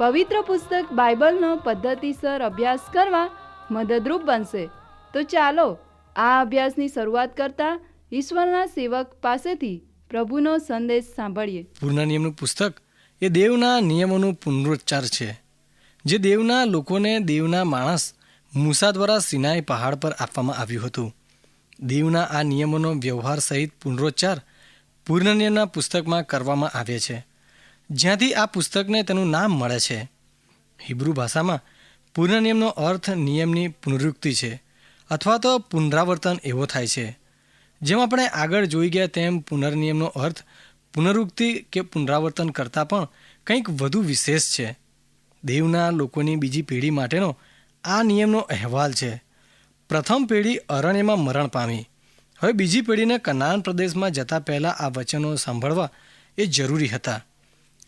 પવિત્ર પુસ્તક બાઇબલનો પદ્ધતિસર અભ્યાસ કરવા મદદરૂપ બનશે. તો ચાલો, આ અભ્યાસની શરૂઆત કરતા ઈશ્વરના સેવક પાસેથી પ્રભુનો સંદેશ સાંભળીએ. પૂર્ણ નિયમનું પુસ્તક, એ દેવના નિયમોનું પુનરોચ્ચાર છે. જે દેવના લોકોને દેવના માણસ મૂસા દ્વારા સિનાઈ પહાડ પર આપવામાં આવ્યું હતું. દેવના આ નિયમોનો વ્યવહાર સહિત પુનરોચ્ચાર પૂર્ણ નિયમના પુસ્તકમાં કરવામાં આવે છે. જ્યાંથી આ પુસ્તકને તેનું નામ મળે છે. હિબ્રુ ભાષામાં પૂર્ણ નિયમનો અર્થ નિયમની પુનરુક્તિ છે અથવા તો પુનરાવર્તન એવો થાય છે. જેમ આપણે આગળ જોઈ ગયા તેમ પુનર્નિયમનો અર્થ પુનરુક્તિ કે પુનરાવર્તન કરતાં પણ કંઈક વધુ વિશેષ છે. દેવના લોકોની બીજી પેઢી માટેનો આ નિયમનો અહેવાલ છે. પ્રથમ પેઢી અરણ્યમાં મરણ પામી. હવે બીજી પેઢીને કનાન પ્રદેશમાં જતા પહેલાં આ વચનો સાંભળવા એ જરૂરી હતા.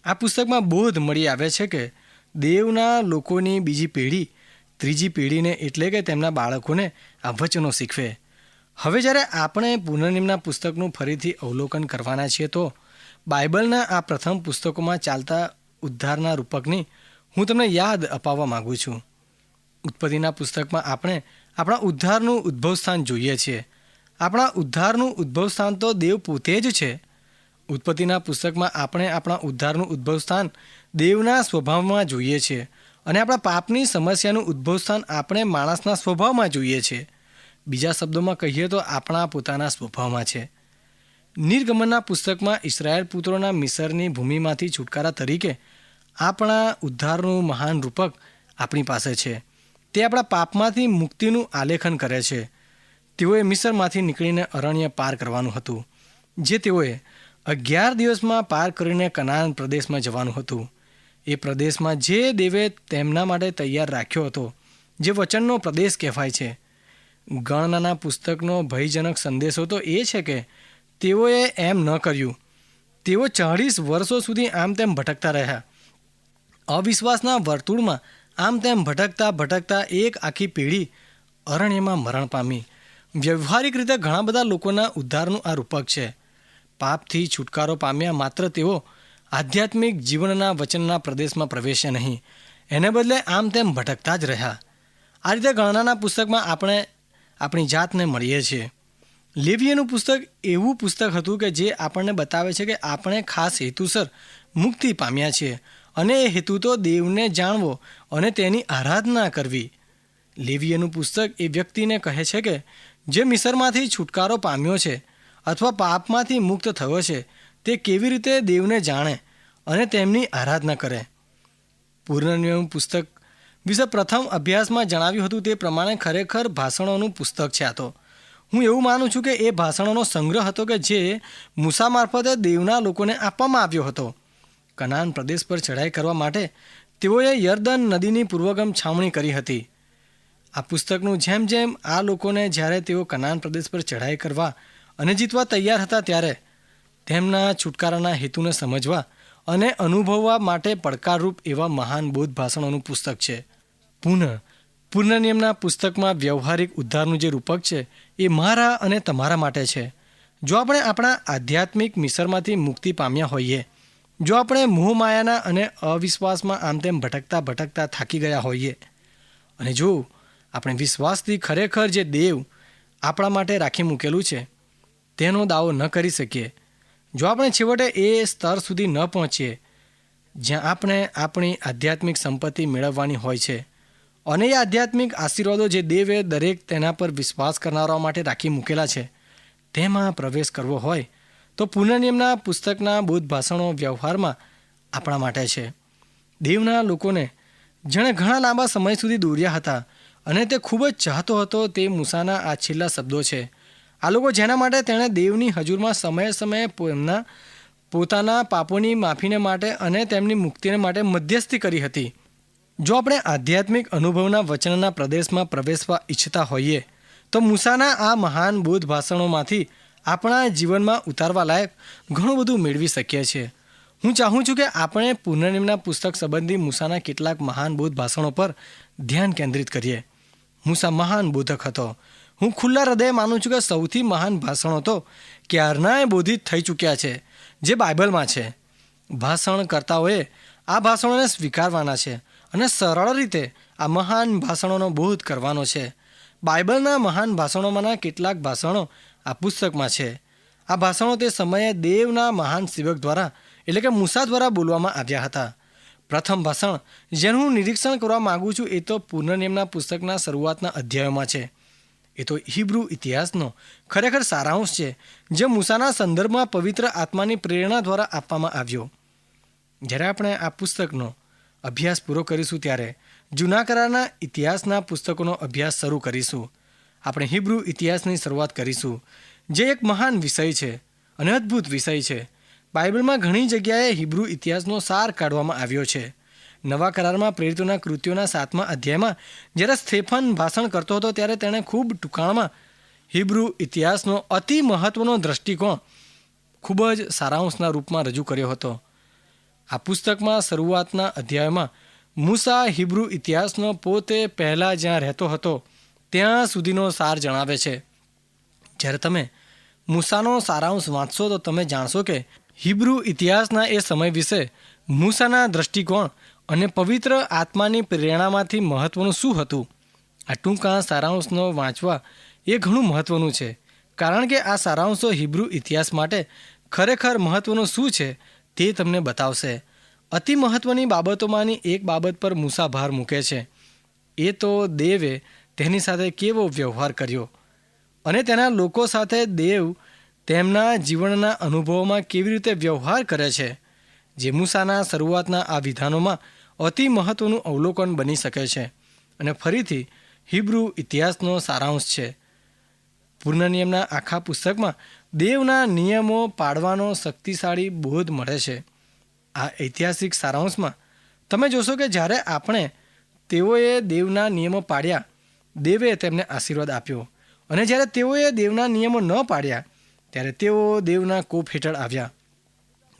આ પુસ્તકમાં બોધ મળી આવે છે કે દેવના લોકોની બીજી પેઢી ત્રીજી પેઢીને એટલે કે તેમના બાળકોને આ વચનો શીખવે. હવે જ્યારે આપણે પુનર્નિમના પુસ્તકનું ફરીથી અવલોકન કરવાના છીએ તો બાઇબલના આ પ્રથમ પુસ્તકોમાં ચાલતા ઉદ્ધારના રૂપકની હું તમને યાદ અપાવવા માગું છું. ઉત્પત્તિના પુસ્તકમાં આપણે આપણા ઉદ્ધારનું ઉદ્ભવ સ્થાન જોઈએ છીએ. આપણા ઉદ્ધારનું ઉદ્ભવ સ્થાન તો દેવ પોતે જ છે ઉત્પત્તિના પુસ્તકમાં આપણે આપણા ઉદ્ધારનું ઉદ્ભવ સ્થાન દેવના સ્વભાવમાં જોઈએ છીએ અને આપણા પાપની સમસ્યાનું ઉદ્ભવ સ્થાન આપણે માણસના સ્વભાવમાં જોઈએ છીએ બીજા શબ્દોમાં કહીએ તો આપણા પોતાના સ્વભાવમાં છે. નિર્ગમનના પુસ્તકમાં ઇસરાયેલ પુત્રોના મિસરની ભૂમિમાંથી છુટકારા તરીકે આપણા ઉદ્ધારનું મહાન રૂપક આપણી પાસે છે. તે આપણા પાપમાંથી મુક્તિનું આલેખન કરે છે. તેઓએ મિસરમાંથી નીકળીને અરણ્ય પાર કરવાનું હતું. જે તેઓએ અગિયાર દિવસમાં પાર કરીને કનાન પ્રદેશમાં જવાનું હતું. એ પ્રદેશમાં જે દેવે તેમના માટે તૈયાર રાખ્યો હતો, જે વચનનો પ્રદેશ કહેવાય છે. ગણનાના પુસ્તકનો ભયજનક સંદેશો તો એ છે કે, તેઓએ એમ ન કર્યું. તેઓ ચાળીસ વર્ષો સુધી આમ તેમ ભટકતા રહ્યા. અવિશ્વાસના વર્તુળમાં આમ તેમ ભટકતા ભટકતા એક આખી પેઢી અરણ્યમાં મરણ પામી. વ્યવહારિક રીતે ઘણા બધા લોકોના ઉદ્ધારનું આ રૂપક છે. પાપથી છુટકારો પામ્યા માત્ર તેઓ આધ્યાત્મિક જીવનના વચનના પ્રદેશમાં પ્રવેશ્યા નહીં. એને બદલે આમ તેમ ભટકતા જ રહ્યા. આ રીતે ગણનાના પુસ્તકમાં આપણે આપણી જાતને મળીએ છીએ. લેવીએનું પુસ્તક એવું પુસ્તક હતું કે જે આપણને બતાવે છે કે આપણે ખાસ હેતુસર મુક્તિ પામ્યા છીએ અને એ હેતુ તો દેવને જાણવો અને તેની આરાધના કરવી. લેવીએનું પુસ્તક એ વ્યક્તિને કહે છે કે જે મિસરમાંથી છુટકારો પામ્યો છે અથવા પાપમાંથી મુક્ત થયો છે, તે કેવી રીતે દેવને જાણે અને તેમની આરાધના કરે? પૂર્ણનિયમ પુસ્તક વિશે પ્રથમ અભ્યાસમાં જણાવ્યું હતું તે પ્રમાણે ખરેખર ભાષણોનું પુસ્તક છે આ તો. હું એવું માનું છું કે એ ભાષણોનો સંગ્રહ હતો કે જે મૂસા મારફતે દેવના લોકોને આપવામાં આવ્યો હતો. કનાન પ્રદેશ પર ચઢાઈ કરવા માટે તેઓએ યર્દન નદીની પૂર્વગમ છાવણી કરી હતી. આ પુસ્તકનું જેમ જેમ આ લોકોને જ્યારે તેઓ કનાન પ્રદેશ પર ચઢાઈ કરવા અને જીતવા તૈયાર હતા ત્યારે તેમના છુટકારાના હેતુને સમજવા અને અનુભવવા માટે પડકારરૂપ એવા મહાન બોધ ભાષણોનું પુસ્તક છે. પુનઃ પૂર્ણનિયમના પુસ્તકમાં વ્યવહારિક ઉદ્ધારનું જે રૂપક છે, એ મારા અને તમારા માટે છે. જો આપણે આપણા આધ્યાત્મિક મિસરમાંથી મુક્તિ પામ્યા હોઈએ, જો આપણે મોહમાયાના અને અવિશ્વાસમાં આમ તેમ ભટકતા ભટકતા થાકી ગયા હોઈએ, અને જો આપણે વિશ્વાસથી ખરેખર જે દેવ આપણા માટે રાખી મૂકેલું છે તેનો દાવો ન કરી શકીએ. જો આપણે છેવટે એ સ્તર સુધી ન પહોંચીએ, જ્યાં આપણે આપણી આધ્યાત્મિક સંપત્તિ મેળવવાની હોય છે, અને એ આધ્યાત્મિક આશીર્વાદો જે દેવે દરેક તેના પર વિશ્વાસ કરનારાઓ માટે રાખી મૂકેલા છે, તેમાં પ્રવેશ કરવો હોય, તો પુનર્નિયમના પુસ્તકના બૌદ્ધ ભાષણો વ્યવહારમાં આપણા માટે છે. દેવના લોકોને જેણે ઘણા લાંબા સમય સુધી દોર્યા હતા અને તે ખૂબ જ ચાહતો હતો તે મૂસાના આ છેલ્લા શબ્દો છે. આ લોકો જેના માટે તેણે દેવની હજુરમાં સમયે સમયે એમના પોતાના પાપોની માફીને માટે અને તેમની મુક્તિને માટે મધ્યસ્થી કરી હતી. જો આપણે આધ્યાત્મિક અનુભવના વચનના પ્રદેશમાં પ્રવેશવા ઈચ્છતા હોઈએ, તો મૂસાના આ મહાન બોધ ભાષણોમાંથી આપણા જીવનમાં ઉતારવા લાયક ઘણું બધું મેળવી શકીએ છીએ. હું ચાહું છું કે આપણે પુનર્નિમના પુસ્તક સંબંધી મૂસાના કેટલાક મહાન બોધ ભાષણો પર ધ્યાન કેન્દ્રિત કરીએ. મૂસા મહાન બોધક હતો. હું ખુલ્લા હૃદયે માનું છું કે સૌથી મહાન ભાષણો તો ક્યારનાય બોધિત થઈ ચૂક્યા છે, જે બાઇબલમાં છે. ભાષણકર્તાઓએ આ ભાષણોને સ્વીકારવાના છે અને સરળ રીતે આ મહાન ભાષણોનો બોધ કરવાનો છે. બાઇબલના મહાન ભાષણોમાંના કેટલાક ભાષણો આ પુસ્તકમાં છે. આ ભાષણો તે સમયે દેવના મહાન સેવક દ્વારા, એટલે કે મૂસા દ્વારા બોલવામાં આવ્યા હતા. પ્રથમ ભાષણ, જેનું હું નિરીક્ષણ કરવા માગું છું, એ તો પુનર્નિયમના પુસ્તકના શરૂઆતના અધ્યાયોમાં છે. એ તો હિબ્રુ ઇતિહાસનો ખરેખર સારાંશ છે, જે મૂસાના સંદર્ભમાં પવિત્ર આત્માની પ્રેરણા દ્વારા આપવામાં આવ્યો. જ્યારે આપણે આ પુસ્તકનો અભ્યાસ પૂરો કરીશું ત્યારે જૂના કરારના ઇતિહાસના પુસ્તકોનો અભ્યાસ શરૂ કરીશું. આપણે હિબ્રુ ઇતિહાસની શરૂઆત કરીશું, જે એક મહાન વિષય છે અને અદ્ભુત વિષય છે. બાઇબલમાં ઘણી જગ્યાએ હિબ્રુ ઇતિહાસનો સાર કાઢવામાં આવ્યો છે. નવા કરારમાં પ્રેરિતોના કૃત્યોના સાતમા અધ્યાયમાં જ્યારે સ્થેફન ભાષણ કરતો હતો ત્યારે તેણે ખૂબ ટૂંકાણમાં હિબ્રુ ઇતિહાસનો અતિ મહત્વનો દ્રષ્ટિકોણ ખૂબ જ સારાંશના રૂપમાં રજૂ કર્યો હતો. આ પુસ્તકમાં શરૂઆતના અધ્યાયમાં મૂસા હિબ્રુ ઇતિહાસનો પોતે પહેલાં જ્યાં રહેતો હતો ત્યાં સુધીનો સાર જણાવે છે. જ્યારે તમે મૂસાનો સારાંશ વાંચશો તો તમે જાણશો કે હિબ્રુ ઇતિહાસના એ સમય વિશે મૂસાના દ્રષ્ટિકોણ અને પવિત્ર આત્માની પ્રેરણામાંથી મહત્વનું શું હતું? આ ટૂંકા સારાંશનો વાંચવા એ ઘણું મહત્વનું છે. કારણ કે આ સારાંશો હિબ્રુ ઇતિહાસ માટે ખરેખર મહત્વનું શું છે તે તમને બતાવશે. અતિ મહત્વની બાબતોમાંની એક બાબત પર મૂસા ભાર મૂકે છે. એ તો દેવે તેની સાથે કેવો વ્યવહાર કર્યો? અને તેના લોકો સાથે દેવ તેમના જીવનના અનુભવોમાં કેવી રીતે વ્યવહાર કરે છે? જે મૂસાના શરૂઆતના આ વિધાનોમાં અતિ મહત્વનું અવલોકન બની શકે છે અને ફરીથી હિબ્રુ ઇતિહાસનો સારાંશ છે. પૂર્ણ નિયમના આખા પુસ્તકમાં દેવના નિયમો પાડવાનો શક્તિશાળી બોધ મળે છે. આ ઐતિહાસિક સારાંશમાં તમે જોશો કે જ્યારે આપણે તેઓએ દેવના નિયમો પાડ્યા, દેવે તેમને આશીર્વાદ આપ્યો. અને જ્યારે તેઓએ દેવના નિયમો ન પાડ્યા, ત્યારે તેઓ દેવના કોપ હેઠળ આવ્યા.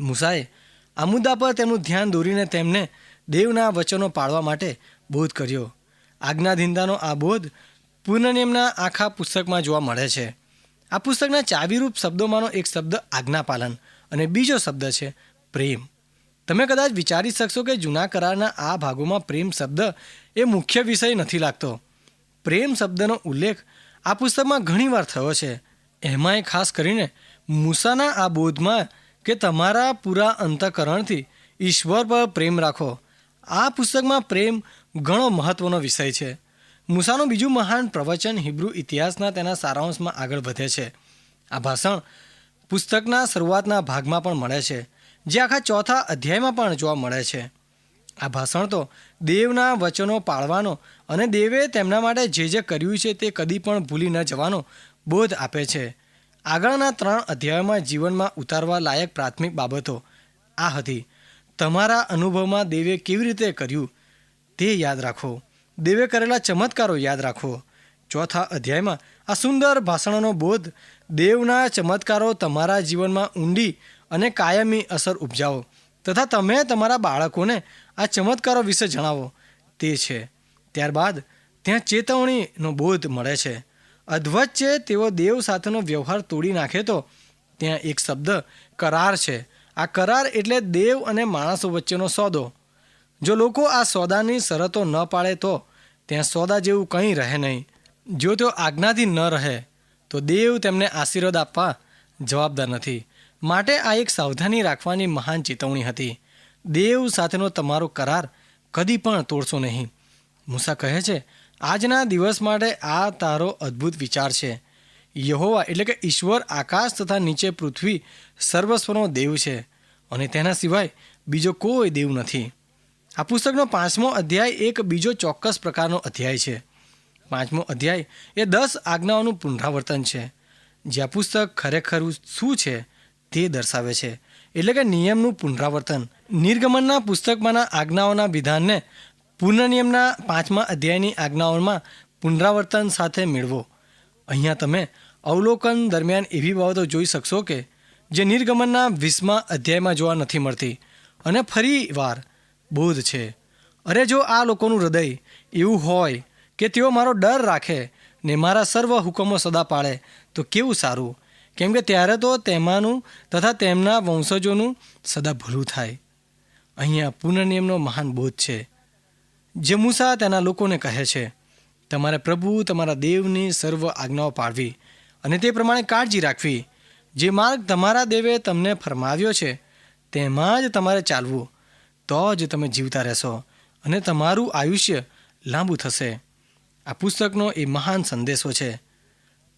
મૂસાએ આ મુદ્દા પર તેમનું ધ્યાન દોરીને તેમને દેવના વચનો પાળવા માટે બોધ કર્યો. આજ્ઞાધીનતાનો આ બોધ પૂર્ણનિયમના આખા પુસ્તકમાં જોવા મળે છે. આ પુસ્તકના ચાવીરૂપ શબ્દોમાંનો એક શબ્દ આજ્ઞાપાલન અને બીજો શબ્દ છે પ્રેમ. તમે કદાચ વિચારી શકશો કે જૂના કરારના આ ભાગોમાં પ્રેમ શબ્દ એ મુખ્ય વિષય નથી લાગતો. પ્રેમ શબ્દનો ઉલ્લેખ આ પુસ્તકમાં ઘણીવાર થયો છે. એમાંય ખાસ કરીને મૂસાના આ બોધમાં કે તમારા પૂરા અંતઃકરણથી ઈશ્વર પર પ્રેમ રાખો. આ પુસ્તકમાં પ્રેમ ઘણો મહત્વનો વિષય છે. મૂસાનું બીજું મહાન પ્રવચન હિબ્રુ ઇતિહાસના તેના સારાંશમાં આગળ વધે છે. આ ભાષણ પુસ્તકના શરૂઆતના ભાગમાં પણ મળે છે, જે આખા ચોથા અધ્યાયમાં પણ જોવા મળે છે. આ ભાષણ તો દેવના વચનો પાળવાનો અને દેવે તેમના માટે જે જે કર્યું છે તે કદી પણ ભૂલી ન જવાનો બોધ આપે છે. આગળના ત્રણ અધ્યાયોમાં જીવનમાં ઉતારવા લાયક પ્રાથમિક બાબતો આ હતી. તમારા અનુભવમાં દેવે કેવી રીતે કર્યું તે યાદ રાખો. દેવે કરેલા ચમત્કારો યાદ રાખો. ચોથા અધ્યાયમાં આ સુંદર ભાષણોનો બોધ દેવના ચમત્કારો તમારા જીવનમાં ઊંડી અને કાયમી અસર ઉપજાવો તથા તમે તમારા બાળકોને આ ચમત્કારો વિશે જણાવો. તે છે. ત્યારબાદ ત્યાં ચેતવણીનો બોધ મળે છે. અધવચ્ચે તેઓ દેવ સાથેનો વ્યવહાર તોડી નાખે તો? ત્યાં એક શબ્દ, કરાર છે. આ કરાર એટલે દેવ અને માણસો વચ્ચેનો સોદો. જો લોકો આ સોદાની શરતો ન પાળે તો ત્યાં સોદા જેવું કંઈ રહે નહીં. જો તેઓ આજ્ઞાથી ન રહે, તો દેવ તેમને આશીર્વાદ આપવા જવાબદાર નથી. માટે આ એક સાવધાની રાખવાની મહાન ચેતવણી હતી. દેવ સાથેનો તમારો કરાર કદી પણ તોડશો નહીં. મૂસા કહે છે આજના દિવસ માટે આ તારો અદ્ભુત વિચાર છે. યહોવા એટલે કે ઈશ્વર આકાશ તથા નીચે પૃથ્વી સર્વસ્વનો દેવ છે અને તેના સિવાય બીજો કોઈ દેવ નથી. આ પુસ્તકનો પાંચમો અધ્યાય એક બીજો ચોક્કસ પ્રકારનો અધ્યાય છે. પાંચમો અધ્યાય એ દસ આજ્ઞાઓનું પુનરાવર્તન છે. જે આ પુસ્તક ખરેખર શું છે તે દર્શાવે છે. એટલે કે નિયમનું પુનરાવર્તન. નિર્ગમનના પુસ્તકમાંના આજ્ઞાઓના વિધાનને પુનર્નિયમના પાંચમા અધ્યાયની આજ્ઞાઓમાં પુનરાવર્તન સાથે મેળવો. અહીંયા તમે અવલોકન દરમિયાન એવી બાબતો જોઈ શકશો કે, જે નિર્ગમનના વીસમા અધ્યાયમાં જોવા નથી મળતી. અને ફરી વાર, બોધ છે. અરે જો આ લોકોનું હૃદય એવું હોય કે તેઓ મારો ડર રાખે ને મારા સર્વ હુકમો સદા પાળે, તો કેવું સારું? કેમ કે ત્યારે તો તેમાંનું તથા તેમના વંશજોનું સદા ભલું થાય. અહીંયા પુનર્નિયમનો મહાન બોધ છે. જે મૂસા તેના લોકોને કહે છે, તમારે પ્રભુ, તમારા દેવની સર્વ આજ્ઞાઓ પાડવી અને તે પ્રમાણે કાળજી રાખવી. જે માર્ગ તમારા દેવે તમને ફરમાવ્યો છે, તેમાં જ તમારે ચાલવું. તો જ તમે જીવતા રહેશો અને તમારું આયુષ્ય લાંબુ થશે. આ પુસ્તકનો એ મહાન સંદેશો છે.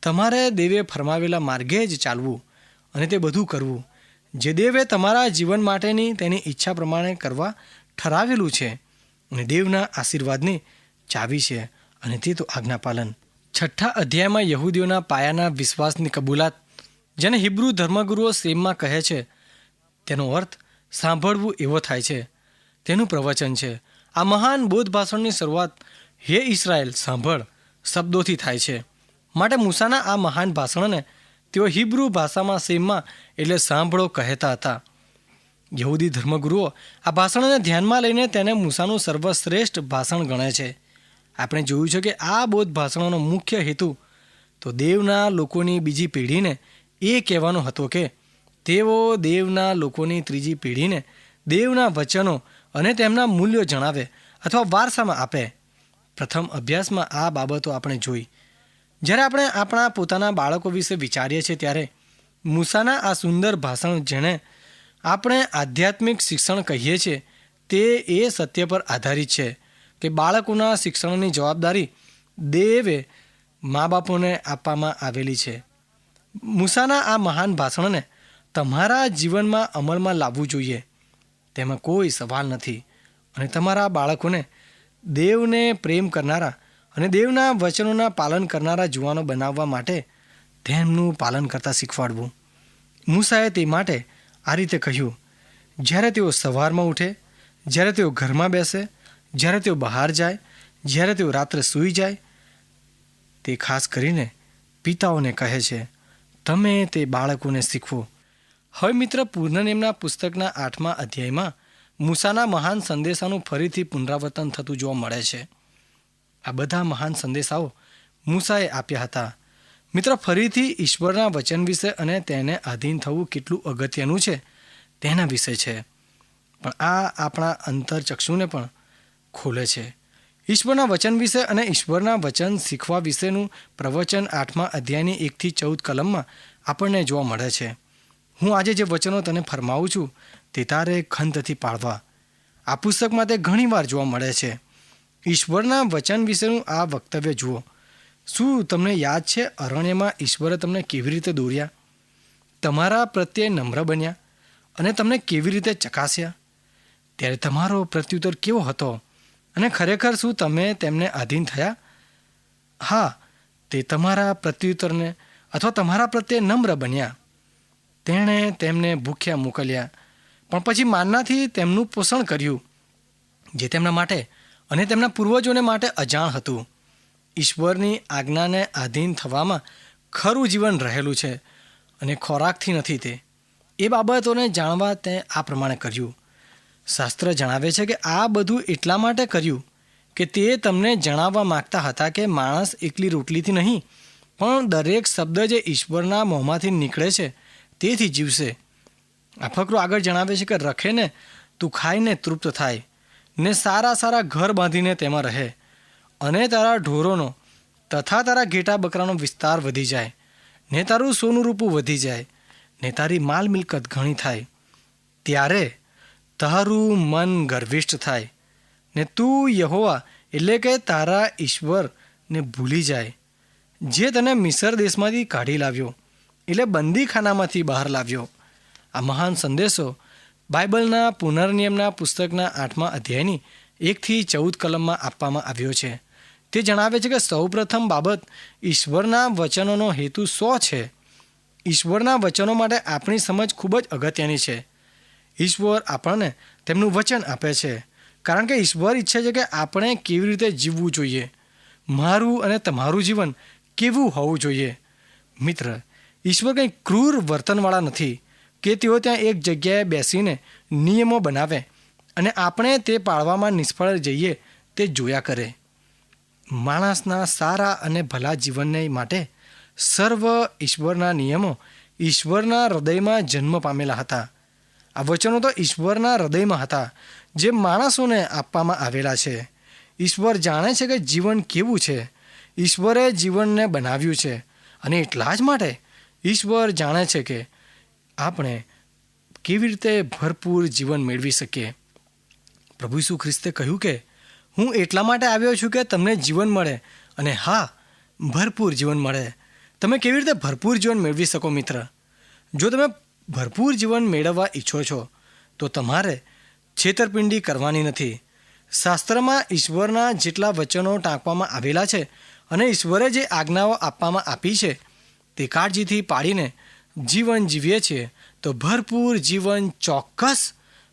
તમારે દેવે ફરમાવેલા માર્ગે જ ચાલવું અને તે બધું કરવું. જે દેવે તમારા જીવન માટેની તેની ઈચ્છા પ્રમાણે કરવા ઠરાવેલું છે અને દેવના આશીર્વાદની ચાવી છે અને તે તો આજ્ઞાપાલન. છઠ્ઠા અધ્યાયમાં યહૂદીઓના પાયાના વિશ્વાસની કબૂલાત, જેને હિબ્રુ ધર્મગુરુઓ સેમમાં કહે છે, તેનો અર્થ સાંભળવું એવો થાય છે. તેનું પ્રવચન છે, આ મહાન બોધ ભાષણની શરૂઆત, હે ઇસરાયલ સાંભળ, શબ્દોથી થાય છે. માટે મૂસાના આ મહાન ભાષણને તેઓ હિબ્રુ ભાષામાં સેમમાં એટલે સાંભળો કહેતા હતા. યહૂદી ધર્મગુરુઓ આ ભાષણને ધ્યાનમાં લઈને તેને મૂસાનું સર્વશ્રેષ્ઠ ભાષણ ગણે છે. આપણે જોયું છે કે આ બોધ ભાષણોનો મુખ્ય હેતુ તો દેવના લોકોની બીજી પેઢીને એ કહેવાનો હતો કે તેઓ દેવના લોકોની ત્રીજી પેઢીને દેવના વચનો અને તેમના મૂલ્યો જણાવે અથવા વારસામાં આપે. પ્રથમ અભ્યાસમાં આ બાબતો આપણે જોઈ. જ્યારે આપણે આપણા પોતાના બાળકો વિશે વિચારીએ છીએ ત્યારે મૂસાના આ સુંદર ભાષણ જેણે આપણે આધ્યાત્મિક શિક્ષણ કહીએ છીએ, તે એ સત્ય પર આધારિત છે કે બાળકોના શિક્ષણની જવાબદારી દેવે મા બાપોને આપવામાં આવેલી છે. મૂસાના આ મહાન ભાષણને તમારા જીવનમાં અમલમાં લાવવું જોઈએ. તેમાં કોઈ સવાલ નથી અને તમારા બાળકોને દેવને પ્રેમ કરનારા અને દેવના વચનોના પાલન કરનારા જુવાનો બનાવવા માટે તેમનું પાલન કરતાં શીખવાડવું. મૂસાએ તે માટે આ રીતે કહ્યું, જ્યારે તેઓ સવારમાં ઉઠે, જ્યારે તેઓ ઘરમાં બેસે, જ્યારે તેઓ બહાર જાય, જ્યારે તેઓ રાત્રે સૂઈ જાય, તે ખાસ કરીને પિતાઓને કહે છે, તમે તે બાળકોને શીખવો. હવે મિત્ર, પૂર્ણનેમના પુસ્તકના આઠમા અધ્યાયમાં મૂસાના મહાન સંદેશાનું ફરીથી પુનરાવર્તન થતું જોવા મળે છે. આ બધા મહાન સંદેશાઓ મૂસાએ આપ્યા હતા. મિત્ર, ફરીથી ઈશ્વરના વચન વિશે અને તેને આધીન થવું કેટલું અગત્યનું છે તેના વિશે છે. પણ આ આપણા અંતરચક્ષુને પણ ખોલે છે. ઈશ્વરના વચન વિશે અને ઈશ્વરના વચન શીખવા વિશેનું પ્રવચન આઠમા અધ્યાયની એકથી ચૌદ કલમમાં આપણને જોવા મળે છે. હું આજે જે વચનો તને ફરમાવું છું તે તારે ખંતથી પાળવા. આ પુસ્તકમાં તે ઘણીવાર જોવા મળે છે. ઈશ્વરના વચન વિશેનું આ વક્તવ્ય જુઓ. શું તમને યાદ છે અરણ્યમાં ઈશ્વરે તમને કેવી રીતે દોર્યા? તમારા પ્રત્યે નમ્ર બન્યા અને તમને કેવી રીતે ચકાસ્યા? ત્યારે તમારો પ્રત્યુત્તર કેવો હતો અને ખરેખર શું તમે તેમને આધીન થયા? હા, તે તમારા પ્રત્યુત્તરને અથવા તમારા પ્રત્યે નમ્ર બન્યા. તેણે તેમને ભૂખ્યા મોકલ્યા, પણ પછી માનનાથી તેમનું પોષણ કર્યું, જે તેમના માટે અને તેમના પૂર્વજોને માટે અજાણ હતું. ઈશ્વરની આજ્ઞાને આધીન થવામાં ખરું જીવન રહેલું છે અને ખોરાકથી નથી તે. એ બાબતોને જાણવા તે આ પ્રમાણે કર્યું. શાસ્ત્ર જણાવે છે કે આ બધું એટલા માટે કર્યું કે તે તમને જણાવવા માગતા હતા કે માણસ એકલી રોટલીથી નહીં, પણ દરેક શબ્દ જે ઈશ્વરના મોંમાંથી નીકળે છે તેથી જીવશે. આ ફકરો આગળ જણાવે છે કે રખેને તું ખાઈને તૃપ્ત થાય ને સારા સારા ઘર બાંધીને તેમાં રહે. અને તારા ઢોરોનો તથા તારા ઘેટા બકરાનો વિસ્તાર વધી જાય, ને તારું સોનું રૂપું વધી જાય, ને તારી માલ મિલકત ઘણી થાય. ત્યારે તારું મન ગર્વિષ્ઠ થાય, ને તું યહોવા એટલે કે તારા ઈશ્વરને ભૂલી જાય, જે તને મિસર દેશમાંથી કાઢી લાવ્યો, એટલે બંદીખાનામાંથી બહાર લાવ્યો. આ મહાન સંદેશો બાઇબલના પુનર્નિયમના પુસ્તકના આઠમા અધ્યાયની એકથી ચૌદ કલમમાં આપવામાં આવ્યો છે. તે જણાવે છે કે સૌપ્રથમ બાબત ઈશ્વરના વચનોનો હેતુ સો છે. ઈશ્વરના વચનો માટે આપણી સમજ ખૂબ જ અગત્યની છે. ઈશ્વર આપણને તેમનું વચન આપે છે. કારણ કે ઈશ્વર ઈચ્છે છે કે આપણે કેવી રીતે જીવવું જોઈએ. મારું અને તમારું જીવન કેવું હોવું જોઈએ. મિત્ર, ઈશ્વર કંઈ ક્રૂર વર્તનવાળા નથી કે તેઓ ત્યાં એક જગ્યાએ બેસીને નિયમો બનાવે અને આપણે તે પાળવામાં નિષ્ફળ જઈએ તે જોયા કરે. માણસના સારા અને ભલા જીવનને માટે સર્વ ઈશ્વરના નિયમો ઈશ્વરના હૃદયમાં જન્મ પામેલા હતા. આ વચનો તો ઈશ્વરના હૃદયમાં હતા, જે માણસોને આપવામાં આવેલા છે. ઈશ્વર જાણે છે કે જીવન કેવું છે. ઈશ્વરે જીવનને બનાવ્યું છે અને એટલા જ માટે ઈશ્વર જાણે છે કે આપણે કેવી રીતે ભરપૂર જીવન મેળવી શકીએ. પ્રભુ ઈસુ ખ્રિસ્તે કહ્યું કે હું એટલા માટે આવ્યો છું કે તમને જીવન મળે અને હા, ભરપૂર જીવન મળે. તમે કેવી રીતે ભરપૂર જીવન મેળવી શકો મિત્ર? જો તમે ભરપૂર જીવન મેળવવા ઈચ્છો છો, તો તમારે છેતરપિંડી કરવાની નથી. શાસ્ત્રમાં ઈશ્વરના જેટલા વચનો ટાંકવામાં આવેલા છે અને ઈશ્વરે જે આજ્ઞાઓ આપવામાં આપી છે, તે કાળજીથી પાડીને જીવન જીવીએ છીએ, તો ભરપૂર જીવન ચોક્કસ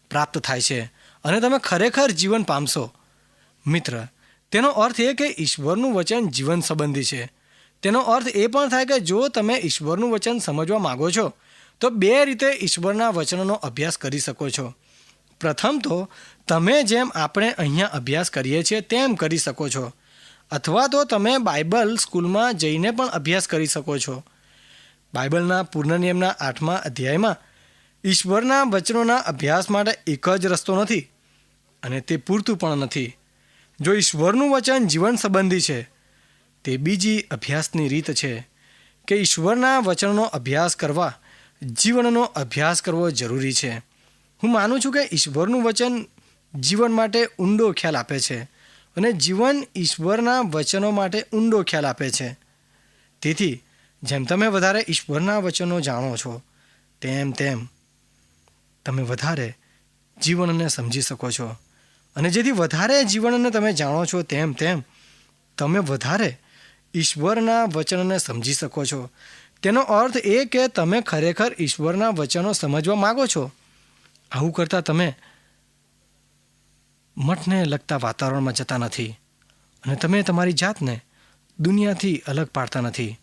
પ્રાપ્ત થાય છે અને તમે ખરેખર જીવન પામશો. મિત્ર, તેનો અર્થ એ કે ઈશ્વરનું વચન જીવન સંબંધી છે. તેનો અર્થ એ પણ થાય કે જો તમે ઈશ્વરનું વચન સમજવા માગો છો, તો બે રીતે ઈશ્વરના વચનોનો અભ્યાસ કરી શકો છો. પ્રથમ તો, તમે જેમ આપણે અહીંયા અભ્યાસ કરીએ છીએ તેમ કરી શકો છો. અથવા તો તમે બાઇબલ સ્કૂલમાં જઈને પણ અભ્યાસ કરી શકો છો. બાઇબલના પૂર્ણ નિયમના આઠમા અધ્યાયમાં, ઈશ્વરના વચનોના અભ્યાસ માટે એક જ રસ્તો નથી અને તે પૂરતું પણ નથી. જો ઈશ્વરનું વચન જીવન સંબંધી છે, તે બીજી અભ્યાસની રીત છે કે ઈશ્વરના વચનનો અભ્યાસ કરવા, જીવનનો અભ્યાસ કરવો જરૂરી છે. હું માનું છું કે ઈશ્વરનું વચન જીવન માટે ઊંડો ખ્યાલ આપે છે અને જીવન ઈશ્વરના વચનો માટે ઊંડો ખ્યાલ આપે છે. તેથી, જેમ તમે વધારે ઈશ્વરના વચનો જાણો છો, તેમ તેમ તમે વધારે જીવનને સમજી શકો છો. અને જેથી વધારે જીવનને તમે જાણો છો તેમ તેમ તમે વધારે ઈશ્વરના વચનને સમજી શકો છો. તેનો અર્થ એ કે તમે ખરેખર ઈશ્વરના વચનો સમજવા માગો છો. આવું કરતાં તમે મઠને લગતા વાતાવરણમાં જતા નથી અને તમે તમારી જાતને દુનિયાથી અલગ પાડતા નથી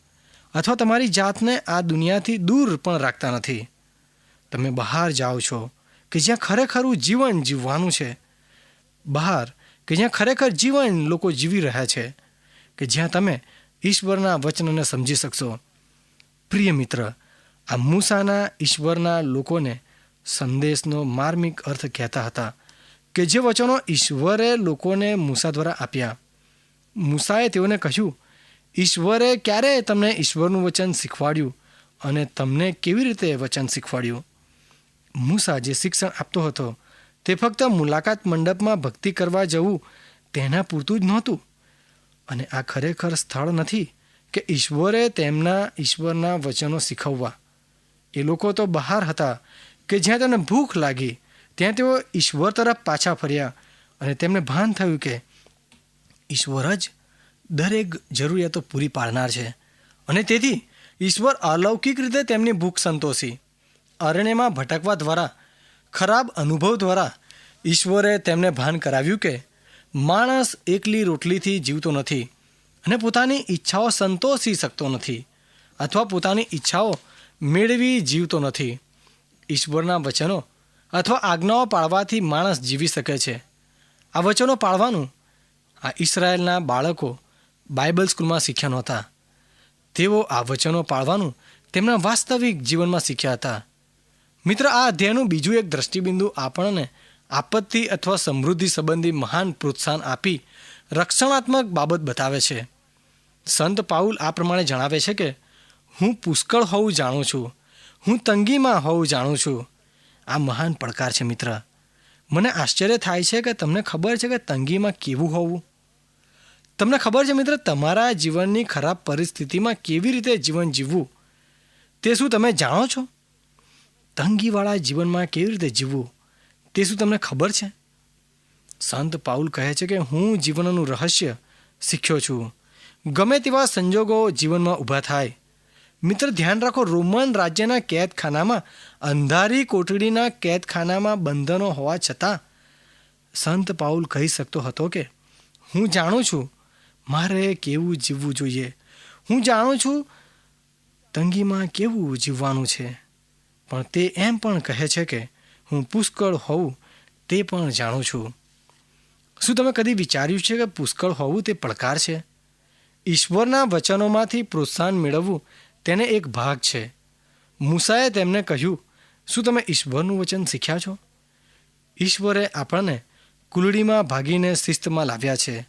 અથવા તમારી જાતને આ દુનિયાથી દૂર પણ રાખતા નથી. તમે બહાર જાઓ છો કે જ્યાં ખરેખરું જીવન જીવવાનું છે. બહાર કે જ્યાં ખરેખર જીવન લોકો જીવી રહ્યા છે, કે જ્યાં તમે ઈશ્વરના વચનને સમજી શકશો. પ્રિય મિત્ર, આ મૂસાના ઈશ્વરના લોકોને સંદેશનો માર્મિક અર્થ કહેતા હતા કે જે વચનો ઈશ્વરે લોકોને મૂસા દ્વારા આપ્યા. મૂસાએ તેઓને કહ્યું, ઈશ્વરે ક્યારે તમને ઈશ્વરનું વચન શીખવાડ્યું અને તમને કેવી રીતે વચન શીખવાડ્યું? મૂસા જે શિક્ષણ આપતો હતો તે ફક્ત મુલાકાત મંડપમાં ભક્તિ કરવા જવું તેના પૂરતું જ નહોતું. અને આ ખરેખર સ્થળ નથી કે ઈશ્વરે તેમના ઈશ્વરના વચનો શીખવવા. એ લોકો તો બહાર હતા કે જ્યાં તેમને ભૂખ લાગી, ત્યાં તેઓ ઈશ્વર તરફ પાછા ફર્યા અને તેમને ભાન થયું કે ઈશ્વર જ દરેક જરૂરિયાતો પૂરી પાડનાર છે. અને તેથી ઈશ્વર અલૌકિક રીતે તેમની ભૂખ સંતોષી. અરણ્યમાં ભટકવા દ્વારા ખરાબ અનુભવ દ્વારા ઈશ્વરે તેમને ભાન કરાવ્યું કે માણસ એકલી રોટલીથી જીવતો નથી અને પોતાની ઈચ્છાઓ સંતોષી શકતો નથી અથવા પોતાની ઈચ્છાઓ મેળવી જીવતો નથી. ઈશ્વરના વચનો અથવા આજ્ઞાઓ પાળવાથી માણસ જીવી શકે છે. આ વચનો પાળવાનું આ ઈસરાયેલના બાળકો બાઇબલ સ્કૂલમાં શીખ્યા નહોતા. તેઓ આ વચનો પાળવાનું તેમના વાસ્તવિક જીવનમાં શીખ્યા હતા. મિત્ર, આ અધ્યાયનું બીજું એક દ્રષ્ટિબિંદુ આપણને આપત્તિ અથવા સમૃદ્ધિ સંબંધી મહાન પ્રોત્સાહન આપી રક્ષણાત્મક બાબત બતાવે છે. સંત પાઉલ આ પ્રમાણે જણાવે છે કે, હું પુષ્કળ હોવું જાણું છું. હું તંગીમાં હોવું જાણું છું. આ મહાન પડકાર છે, મિત્ર. મને આશ્ચર્ય થાય છે કે તમને ખબર છે કે તંગીમાં કેવું હોવું? તમને ખબર છે, મિત્ર, તમારા જીવનની ખરાબ પરિસ્થિતિમાં કેવી રીતે જીવન જીવવું? તે શું તમે જાણો છો? તંગીવાળા જીવનમાં કેવી રીતે જીવવું, તે શું તમને ખબર છે? સંત પાઉલ કહે છે કે હું જીવનનું રહસ્ય શીખ્યો છું. ગમે તેવા સંજોગો જીવનમાં ઊભા થાય. મિત્ર, ધ્યાન રાખો, રોમન રાજ્યના કેદખાનામાં, અંધારી કોટડીના કેદખાનામાં બંધનો હોવા છતાં, સંત પાઉલ કહી શકતો હતો કે, હું જાણું છું, મારે કેવું જીવવું જોઈએ. હું જાણું છું, તંગીમાં કેવું જીવવાનું છે. પણ તે એમ પણ કહે છે કે હું પુષ્કળ હોઉં તે પણ જાણું છું. શું તમે કદી વિચાર્યું છે કે પુષ્કળ હોવું તે પડકાર છે? ઈશ્વરના વચનોમાંથી પ્રોત્સાહન મેળવવું તેને એક ભાગ છે. મૂસાએ તેમને કહ્યું, શું તમે ઈશ્વરનું વચન શીખ્યા છો? ઈશ્વરે આપણને કુલડીમાં ભાગીને શિસ્તમાં લાવ્યા છે.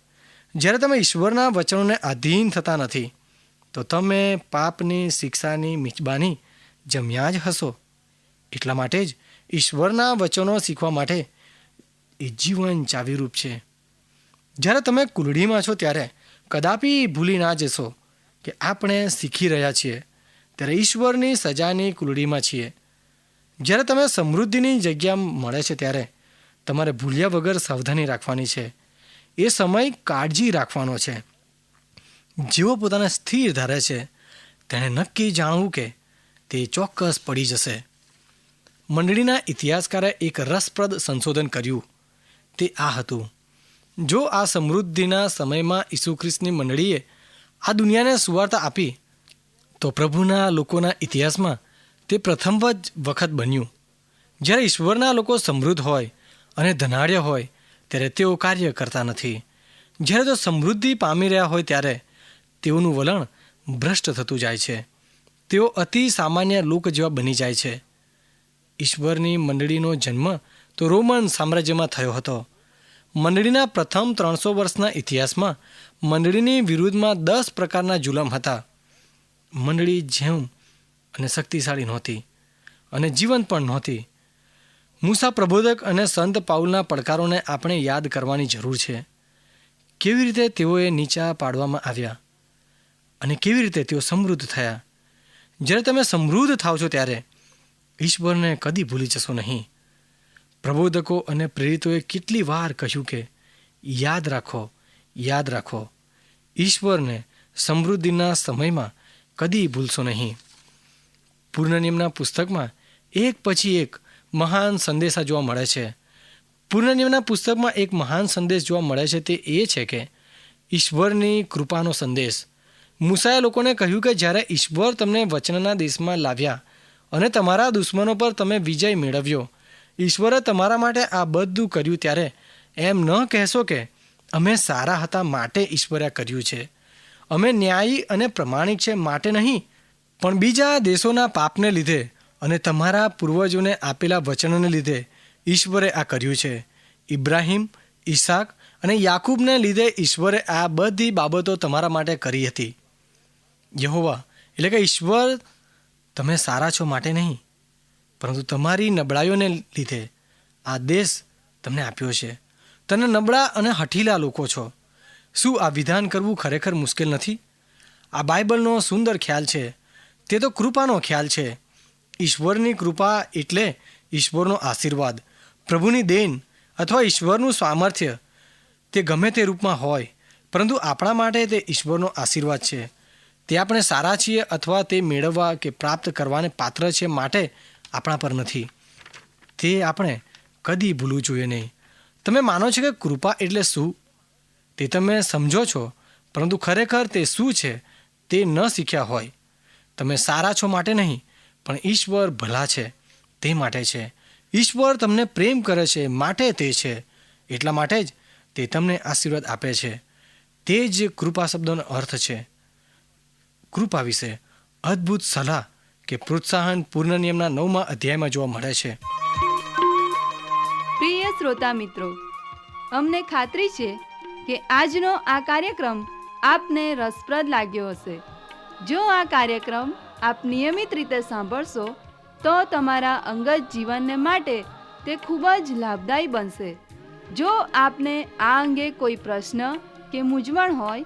જ્યારે તમે ઈશ્વરના વચનોને આધીન થતા નથી, તો તમે પાપની, શિક્ષાની, મિજબાની જમ્યા જ હશો. એટલા માટે જ ઈશ્વરના વચનો શીખવા માટે એ જીવન ચાવીરૂપ છે. જ્યારે તમે કુલડીમાં છો ત્યારે કદાપી ભૂલી ના જશો કે આપણે શીખી રહ્યા છીએ. ત્યારે ઈશ્વરની સજાની કુલડીમાં છીએ. જ્યારે તમે સમૃદ્ધિની જગ્યા મળે છે ત્યારે તમારે ભૂલ્યા વગર સાવધાની રાખવાની છે. એ સમય કાળજી રાખવાનો છે. જેઓ પોતાને સ્થિર ધારે છે, તેણે નક્કી જાણવું કે તે ચોક્કસ પડી જશે. મંડળીના ઇતિહાસકારે એક રસપ્રદ સંશોધન કર્યું. તે આ હતું. જો આ સમૃદ્ધિના સમયમાં ઈસુ ખ્રિસ્તની મંડળીએ આ દુનિયાને સુવાર્તા આપી, તો પ્રભુના લોકોના ઇતિહાસમાં તે પ્રથમ જ વખત બન્યું. જ્યારે ઈશ્વરના લોકો સમૃદ્ધ હોય અને ધનાઢ્ય હોય, ત્યારે તેઓ કાર્ય કરતા નથી. જ્યારે તો સમૃદ્ધિ પામી રહ્યા હોય ત્યારે તેઓનું વલણ ભ્રષ્ટ થતું જાય છે. તેઓ અતિ સામાન્ય લોક જેવા બની જાય છે. ઈશ્વરની મંડળીનો જન્મ તો રોમન સામ્રાજ્યમાં થયો હતો. મંડળીના પ્રથમ ત્રણસો વર્ષના ઇતિહાસમાં મંડળીની વિરુદ્ધમાં દસ પ્રકારના જુલમ હતા. મંડળી જેમ અને શક્તિશાળી નહોતી અને જીવંત પણ નહોતી. મૂસા પ્રબોધક અને સંત પાઉલના પડકારોને આપણે યાદ કરવાની જરૂર છે. કેવી રીતે તેઓએ નીચા પાડવામાં આવ્યા અને કેવી રીતે તેઓ સમૃદ્ધ થયા? જ્યારે તમે સમૃદ્ધ થાવ છો ત્યારે ઈશ્વરને કદી ભૂલી જશો નહીં. પ્રબોધકો અને પ્રેરિતોએ કેટલી વાર કહ્યું કે, યાદ રાખો યાદ રાખો. ઈશ્વરને સમૃદ્ધિના સમયમાં કદી ભૂલશો નહીં. પૂર્ણનિયમના પુસ્તકમાં એક પછી એક મહાન સંદેશા જોવા મળે છે. પૂર્ણનિયમના પુસ્તકમાં એક મહાન સંદેશ જોવા મળે છે તે એ છે કે, ઈશ્વરની કૃપાનો સંદેશ. મૂસાએ લોકોને કહ્યું કે, જ્યારે ઈશ્વર તમને વચનના દેશમાં લાવ્યા અને તમારા દુશ્મનો પર તમે વિજય મેળવ્યો. ઈશ્વરે તમારા માટે આ બધું કર્યું ત્યારે એમ ન કહેશો કે અમે સારા હતા માટે ઈશ્વરે કર્યું છે. અમે ન્યાયી અને પ્રમાણિક છે માટે નહીં, પણ બીજા દેશોના પાપને લીધે અને તમારા પૂર્વજોને આપેલા વચનોને લીધે ઈશ્વરે આ કર્યું છે. ઇબ્રાહિમ ઈસાક અને યાકૂબને લીધે ઈશ્વરે આ બધી બાબતો તમારા માટે કરી હતી. યહોવા, એટલે કે ઈશ્વર તમે સારા છો માટે નહીં, પરંતુ તમારી નબળાઈઓને લીધે આ દેશ તમને આપ્યો છે. તમે નબળા અને હઠીલા લોકો છો. શું આ વિધાન કરવું ખરેખર મુશ્કેલ નથી? આ બાઇબલનો સુંદર ખ્યાલ છે. તે તો કૃપાનો ખ્યાલ છે. ઈશ્વરની કૃપા એટલે ઈશ્વરનો આશીર્વાદ, પ્રભુની દેન અથવા ઈશ્વરનું સામર્થ્ય. તે ગમે તે રૂપમાં હોય, પરંતુ આપણા માટે તે ઈશ્વરનો આશીર્વાદ છે. તે આપણે સારા છીએ અથવા તે મેળવવા કે પ્રાપ્ત કરવાને પાત્ર છે માટે આપણા પર નથી. તે આપણે કદી ભૂલવું જોઈએ નહીં. તમે માનો છો કે કૃપા એટલે શું? તે તમે સમજો છો, પરંતુ ખરેખર તે શું છે તે ન શીખ્યા હોય. તમે સારા છો માટે નહીં, પણ ઈશ્વર ભલા છે, તે માટે છે. ઈશ્વર તમને પ્રેમ કરે છે, માટે તે છે. એટલા માટે જ તે તમને આશીર્વાદ આપે છે. તે જ કૃપા શબ્દોનો અર્થ છે. કૃપા વિશે અદ્ભુત સલાહ કે પ્રોત્સાહન પૂર્ણ નિયમના નવમા અધ્યાયમાં જોવા મળે છે. પ્રિય શ્રોતા મિત્રો, અમને ખાતરી છે કે આજનો આ કાર્યક્રમ આપને રસપ્રદ લાગ્યો હશે. જો આ કાર્યક્રમ આપ નિયમિત રીતે સાંભળશો, તો તમારા અંગત જીવનને માટે તે ખૂબ જ લાભદાયી બનશે. જો આપને આ અંગે કોઈ પ્રશ્ન કે મૂંઝવણ હોય